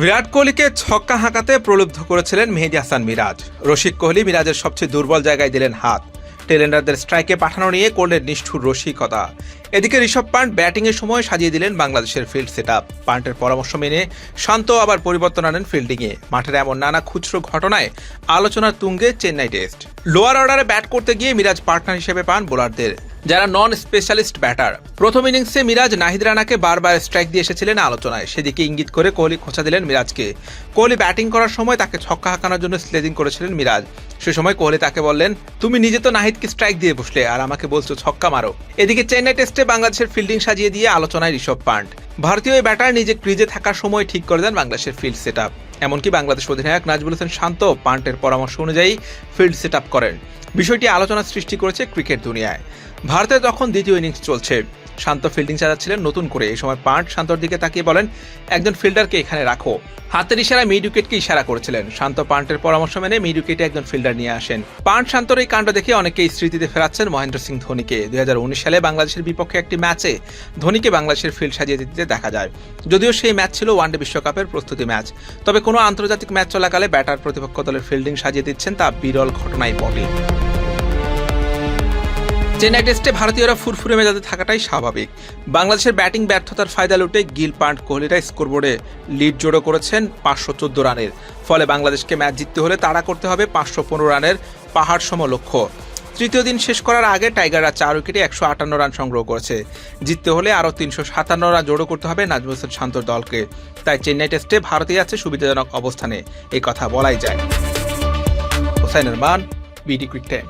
বিরাট কোহলিকে ছক্কা হাঁকাতে প্রলুব্ধ করেছিলেন মেহেদি হাসান মিরাজ। রশিক কোহলি মিরাজের সবচেয়ে দুর্বল জায়গায় দিলেন হাত। টেলেন্ডারদের স্ট্রাইকে পাঠানো নিয়ে করলেন নিষ্ঠুর রসিকতা। এদিকে ঋষভ পান্ট ব্যাটিংয়ের সময় সাজিয়ে দিলেন বাংলাদেশের ফিল্ড সেট আপ পান্টের পরামর্শ মেনে শান্ত আবার পরিবর্তন আনেন ফিল্ডিংয়ে। মাঠের এমন নানা খুচরো ঘটনায় আলোচনার তুঙ্গে চেন্নাই টেস্ট। লোয়ার অর্ডারে ব্যাট করতে গিয়ে মিরাজ পার্টনার হিসেবে পান বোলারদের। যারা নন স্পেশালিস্ট ব্যাটার প্রথম ইনিংসে মিরাজ নাহিদ রানাকে বারবার স্ট্রাইক দিয়ে এসেছিলেন আলোচনায়। সেদিকে ইঙ্গিত করে কোহলি খোঁচা দিলেন মিরাজকে। কোহলি ব্যাটিং করার সময় তাকে ছক্কা হাঁকানোর জন্য স্লেজিং করেছিলেন মিরাজ। সে সময় কোহলি তাকে বললেন, তুমি নিজে তো নাহিদকে স্ট্রাইক দিয়ে বসলে, আর আমাকে বলছো ছক্কা মারো। এদিকে চেন্নাই টেস্টে বাংলাদেশের ফিল্ডিং সাজিয়ে দিয়ে আলোচনায় ঋষভ পান্ট। ভারতীয় ব্যাটার নিজে ক্রিজে থাকার সময় ঠিক করে দেন বাংলাদেশের ফিল্ড সেট এমনকি বাংলাদেশ অধিনায়ক নাজবুল হোসেন শান্ত পান্টের পরামর্শ অনুযায়ী ফিল্ড সেট করেন। বিষয়টি আলোচনা সৃষ্টি করেছে ক্রিকেট দুনিয়ায়। ভারতে তখন দ্বিতীয় ইনিংস চলছে। শান্ত ফিল্ডিং চালাচ্ছিলেন, নতুন করে। এই সময় পান্ট শান্তর দিকে তাকিয়ে বলেন, একজন ফিল্ডারকে এখানে রাখো। হাতের ইশারায় মিড উইকেটকে ইশারা করেছিলেন। শান্ত পান্টের পরামর্শ মেনে মিড উইকেটে একজন ফিল্ডার নিয়ে আসেন। পান্ট শান্তর এই কাণ্ড দেখে অনেকেই স্মৃতিতে ফেরাচ্ছেন মহেন্দ্র সিং ধোনিকে। দুই হাজার উনিশ সালে বাংলাদেশের বিপক্ষে একটি ম্যাচে ধোনিকে বাংলাদেশের ফিল্ড সাজিয়ে দিতে দেখা যায়। যদিও সেই ম্যাচ ছিল ওয়ানডে বিশ্বকাপের প্রস্তুতি ম্যাচ। তবে কোনো আন্তর্জাতিক ম্যাচ চলাকালে ব্যাটার প্রতিপক্ষ দলের ফিল্ডিং সাজিয়ে দিচ্ছেন তা বিরল ঘটনাই বটে। চেন্নাই টেস্টে ভারতীয়রা ফুরফুরে মেজাজে থাকাটাই স্বাভাবিক। বাংলাদেশের ব্যাটিং ব্যর্থতার ফায়দা লুটে গিল পান্ট কোহলিরা স্কোরবোর্ডে লিড জোড়ো করেছেন পাঁচশো চোদ্দ রানের। ফলে বাংলাদেশকে ম্যাচ জিততে হলে তাড়া করতে হবে পাঁচশো পনেরো রানের পাহাড় সম লক্ষ্য তৃতীয় দিন শেষ করার আগে টাইগাররা চার উইকেটে একশো আটান্ন রান সংগ্রহ করেছে। জিততে হলে আরও তিনশো সাতান্ন রান জোড়ো করতে হবে নাজমুল হোসেন শান্তর দলকে। তাই চেন্নাই টেস্টে ভারতেই আছে সুবিধাজনক অবস্থানে। এই কথা বলাই যায়। হোসাইনের মান বিডি ক্রিক টাইম